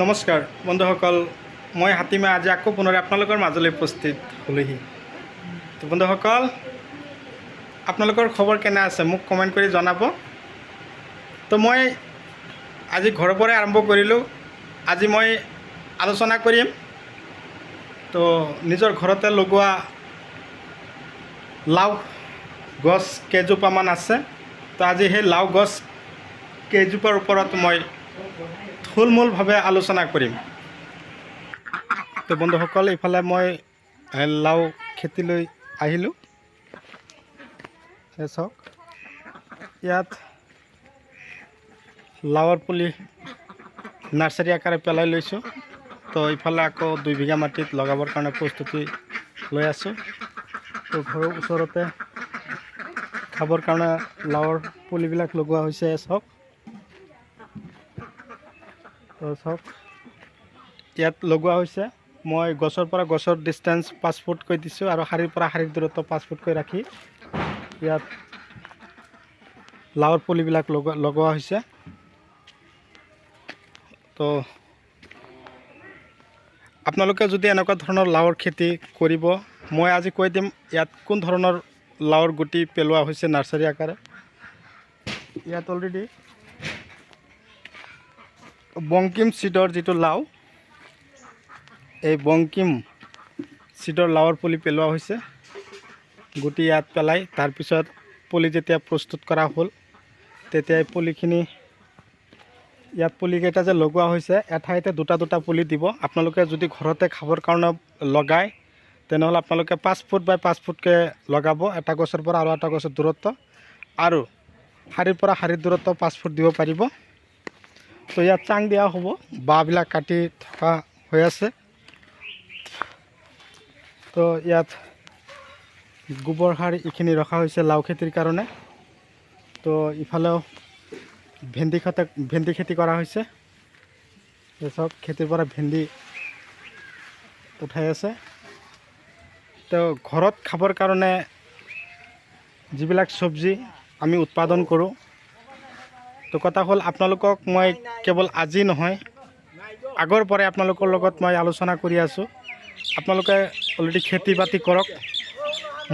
নমস্কাৰ বন্ধুসকল, মই হাতীমা আজি আকৌ পুনৰ আপোনালোকৰ মাজলৈ উপস্থিত হ'লোহি। তো বন্ধুসকল, আপোনালোকৰ খবৰ কেনে আছে মোক কমেণ্ট কৰি জনাব। তো মই আজি ঘৰৰ পৰাই আৰম্ভ কৰিলোঁ। আজি মই আলোচনা কৰিম। তো নিজৰ ঘৰতে লগোৱা লাও গছ কেইজোপামান আছে। তো আজি সেই লাও গছ কেইজোপাৰ ওপৰত মই থুলমূলভাৱে আলোচনা কৰিম। তো বন্ধুসকল ইফালে মই লাও খেতিলৈ আহিলোঁ। চাওক, ইয়াত লাওৰ পুলি নাৰ্চাৰী আকাৰে পেলাই লৈছোঁ। তো ইফালে আকৌ দুই বিঘা মাটিত লগাবৰ কাৰণে প্ৰস্তুতি লৈ আছোঁ। তো ঘৰৰ ওচৰতে খাবৰ কাৰণে লাওৰ পুলিবিলাক লগোৱা হৈছে, চাওক। চাওক ইয়াত লগোৱা হৈছে। মই গছৰ পৰা গছৰ ডিষ্টেঞ্চ পাঁচ ফুটকৈ দিছোঁ আৰু শাৰীৰ পৰা শাৰীৰ দূৰত্ব পাঁচ ফুটকৈ ৰাখি ইয়াত লাওৰ পুলিবিলাক লগোৱা লগোৱা হৈছে। তো, আপোনালোকে যদি এনেকুৱা ধৰণৰ লাওৰ খেতি কৰিব, মই আজি কৈ দিম ইয়াত কোন ধৰণৰ লাওৰ গুটি পেলোৱা হৈছে নাৰ্চাৰী আকাৰে। ইয়াত অলৰেডি বংকিম চিডৰ যিটো লাও, এই বংকিম চিডৰ লাওৰ পুলি পেলোৱা হৈছে। গুটি ইয়াত পেলাই তাৰপিছত পুলি যেতিয়া প্ৰস্তুত কৰা হ'ল, তেতিয়া এই পুলিখিনি ইয়াত পুলিকেইটা যে লগোৱা হৈছে, এঠাইতে দুটা দুটা পুলি দিব। আপোনালোকে যদি ঘৰতে খাবৰ কাৰণে লগায়, তেনেহ'লে আপোনালোকে পাঁচ ফুট বাই পাঁচ ফুটকৈ লগাব, এটা গছৰ পৰা আৰু এটা গছৰ দূৰত্ব। আৰু শাৰীৰ পৰা শাৰীৰ দূৰত্ব পাঁচ ফুট দিব পাৰিব। তো ইয়াত চাং দিয়া হ'ব। বাঁহবিলাক কাটি থকা হৈ আছে। তো ইয়াত গোবৰ সাৰ এইখিনি ৰখা হৈছে লাও খেতিৰ কাৰণে। তো ইফালেও ভেন্দি খেতি ভেন্দি খেতি কৰা হৈছে। চব খেতিৰ পৰা ভেন্দি উঠাই আছে। তো ঘৰত খাবৰ কাৰণে যিবিলাক চব্জি আমি উৎপাদন কৰোঁ তো কথা হ'ল, আপোনালোকক মই কেৱল আজি নহয়, আগৰ পৰাই আপোনালোকৰ লগত মই আলোচনা কৰি আছোঁ। আপোনালোকে অলৰেডি খেতি বাতি কৰক।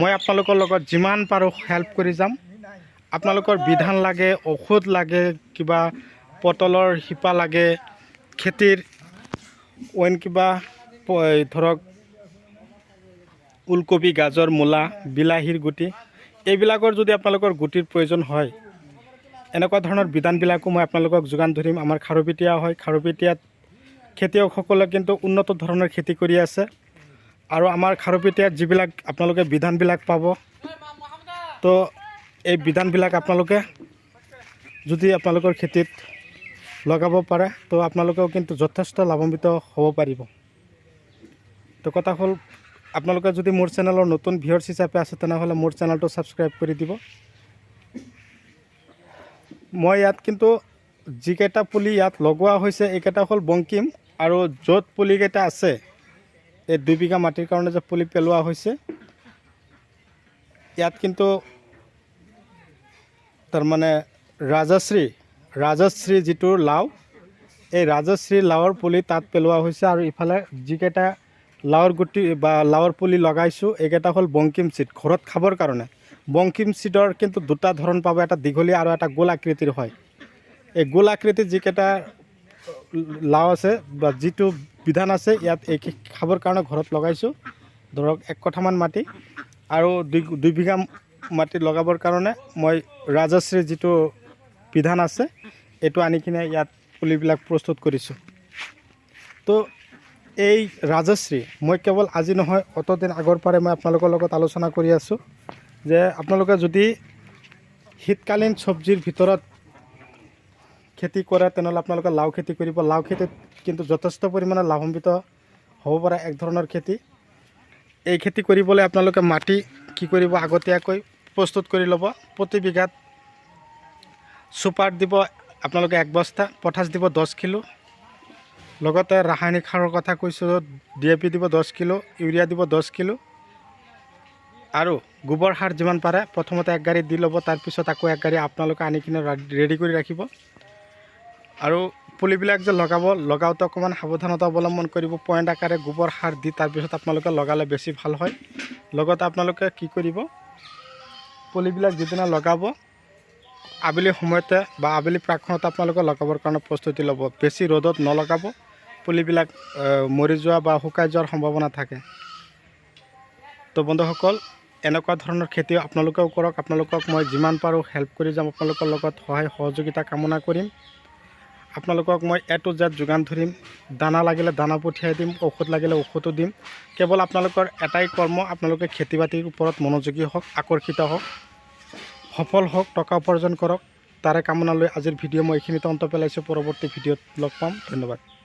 মই আপোনালোকৰ লগত যিমান পাৰোঁ হেল্প কৰি যাম। আপোনালোকৰ বিধান লাগে, ঔষধ লাগে, কিবা পটলৰ শিপা লাগে, খেতিৰ অইন কিবা ধৰক ওলকবি, গাজৰ, মূলা, বিলাহীৰ গুটি, এইবিলাকৰ যদি আপোনালোকৰ গুটিৰ প্ৰয়োজন হয় এনেকুৱা ধৰণৰ বিধানবিলাকো মই আপোনালোকক যোগান ধৰিম। আমাৰ খাৰুপেটীয়া হয়। খাৰুপেটীয়াত খেতিয়কসকলে কিন্তু উন্নত ধৰণৰ খেতি কৰি আছে। আৰু আমাৰ খাৰুপেটীয়াত যিবিলাক আপোনালোকে বিধানবিলাক পাব, তো এই বিধানবিলাক আপোনালোকে যদি আপোনালোকৰ খেতিত লগাব পাৰে, তো আপোনালোকেও কিন্তু যথেষ্ট লাভান্বিত হ'ব পাৰিব। তো কথা হ'ল, আপোনালোকে যদি মোৰ চেনেলৰ নতুন ভিউৱাৰ্ছ হিচাপে আছে, তেনেহ'লে মোৰ চেনেলটো ছাবস্ক্ৰাইব কৰি দিব। মই ইয়াত কিন্তু যিকেইটা পুলি ইয়াত লগোৱা হৈছে, এইকেইটা হ'ল বংকিম আৰু য'ত পুলিকেইটা আছে, এই দুই বিঘা মাটিৰ কাৰণে যে পুলি পেলোৱা হৈছে, ইয়াত কিন্তু তাৰমানে ৰাজশ্ৰী ৰাজশ্ৰী যিটো লাও, এই ৰাজশ্ৰী লাওৰ পুলি তাত পেলোৱা হৈছে আৰু ইফালে যিকেইটা লাওৰ গুটি বা লাওৰ পুলি লগাইছোঁ, এইকেইটা হ'ল বংকিম চিট ঘৰত খাবৰ কাৰণে। বংকিম চিটৰ কিন্তু দুটা ধৰণ পাব এটা দীঘলীয়া আৰু এটা গোল আকৃতিৰ হয়। এই গোল আকৃতিৰ যিকেইটা লাও আছে বা যিটো বিধান আছে, ইয়াত এই খাবৰ কাৰণে ঘৰত লগাইছোঁ। ধৰক, এক কঠামান মাটি আৰু দুই দুই বিঘা মাটি লগাবৰ কাৰণে মই ৰাজশ্ৰীৰ যিটো বিধান আছে, এইটো আনি কিনে ইয়াত পুলিবিলাক প্ৰস্তুত কৰিছোঁ। তো এই ৰাজশ্ৰী, মই কেৱল আজি নহয়, অতদিন আগৰ পৰাই মই আপোনালোকৰ লগত আলোচনা কৰি আছোঁ। যে আপোনালোকে যদি শীতকালীন চব্জিৰ ভিতৰত খেতি কৰে, তেনেহ'লে আপোনালোকে লাও খেতি কৰিব। লাও খেতিত কিন্তু যথেষ্ট পৰিমাণে লাভান্বিত হ'ব পৰা এক ধৰণৰ খেতি। এই খেতি কৰিবলৈ আপোনালোকে মাটি কি কৰিব, আগতীয়াকৈ প্ৰস্তুত কৰি ল'ব। প্ৰতি বিঘাত চুপাৰ দিব আপোনালোকে এক বস্তা, পটাছ দিব দহ কিলো। লগতে ৰাসায়নিক সাৰৰ কথা কৈছোঁ, ডি এ পি দিব দহ কিলো, ইউৰিয়া দিব দহ কিলো। আৰু গোবৰ সাৰ যিমান পাৰে, প্ৰথমতে এক গাড়ী দি ল'ব, তাৰপিছত আকৌ এক গাড়ী আপোনালোকে আনি কিনে ৰেডি কৰি ৰাখিব। আৰু পুলিবিলাক যে লগাব, লগাওঁতে অকণমান সাৱধানতা অৱলম্বন কৰিব পইণ্ট আকাৰে গোবৰ সাৰ দি তাৰপিছত আপোনালোকে লগালে বেছি ভালো হয়। লগতে আপোনালোকে কি কৰিব, পুলিবিলাক যিদিনা লগাব, আবেলি সময়তে বা আবেলি প্ৰাকখনতে আপোনালোকে লগাবৰ কাৰণে প্ৰস্তুতি ল'ব। বেছি ৰ'দত নলগাব, পুলিবিলাক মৰি যোৱা বা শুকাই যোৱাৰ সম্ভাৱনা থাকে। তো বন্ধুসকল এনেকুৱা ধৰণৰ খেতি আপোনালোকেও কৰক, আপোনালোকক মই যিমান পাৰোঁ হেল্প কৰি যাম, আপোনালোকৰ লগত সহায় সহযোগিতা কামনা কৰিম। আপোনালোকক মই এ টু জেড যোগান ধৰিম, দানা লাগিলে দানা পঠিয়াই দিম, ঔষধ লাগিলে ঔষধো দিম। কেৱল আপোনালোকৰ এটাই কৰ্ম, আপোনালোকে খেতি বাতিৰ ওপৰত মনোযোগী হওক, আকৰ্ষিত হওক, সফল হওক, টকা উপাৰ্জন কৰক। তাৰে কামনা লৈ আজিৰ ভিডিঅ' মই এইখিনিতে অন্ত পেলাইছোঁ, পৰৱৰ্তী ভিডিঅ'ত লগ পাম। ধন্যবাদ।